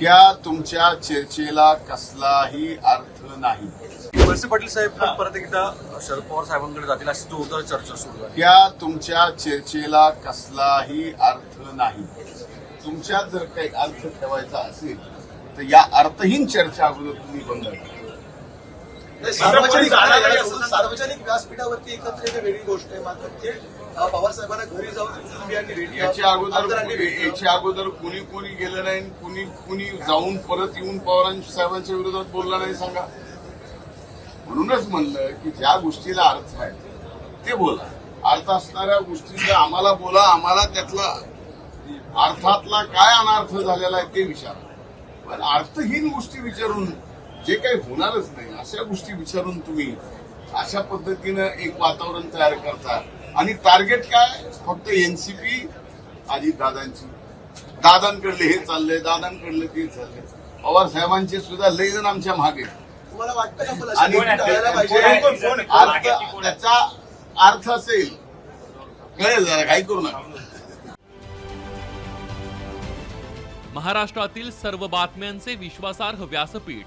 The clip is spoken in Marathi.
त्या तुमच्या चर्चेला कसलाही अर्थ नाही? वळसे पाटील साहेब पण परत एकदा शरद पवार साहेबांकडे जातील अशी जोरदार चर्चा सुरू आहे. त्या तुमच्या चर्चेला कसलाही अर्थ नाही? तुमच्यात जर काही अर्थ ठेवायचा असेल तर या अर्थहीन चर्चा अगोदर तुम्ही बंद करा. सार्वजनिक सार्वजनिक व्यासपीठावरती एकत्र वेगळी गोष्ट आहे मात्र घरी जाऊन याच्या अगोदर. याच्या अगोदर कुणी कुणी गेलं नाही कुणी कुणी जाऊन परत येऊन पवार साहेबांच्या विरोधात बोलला नाही सांगा म्हणूनच म्हणलं की ज्या गोष्टीला अर्थ आहे ते बोला अर्थ असणाऱ्या गोष्टींचा आम्हाला बोला आम्हाला त्यातला अर्थातला काय अनर्थ झालेला आहे ते विचारा पण अर्थहीन गोष्टी विचारून जे काही होणारच नाही अशा गोष्टी विचारून तुम्ही अशा पद्धतीनं एक वातावरण तयार करता. आणि टार्गेट काय? फक्त एनसीपी अजित दादांची. दादांकडले हे चाललंय दादांकडलं ते चाललंय. पवार साहेबांचे सुद्धा लय जण आमच्या मागे आहेत. तुम्हाला वाटतं का मला आणि त्याचा अर्थ असेल कळेल जरा काही करू नका. महाराष्ट्रातील सर्व बातम्यांचे विश्वासार्ह व्यासपीठ.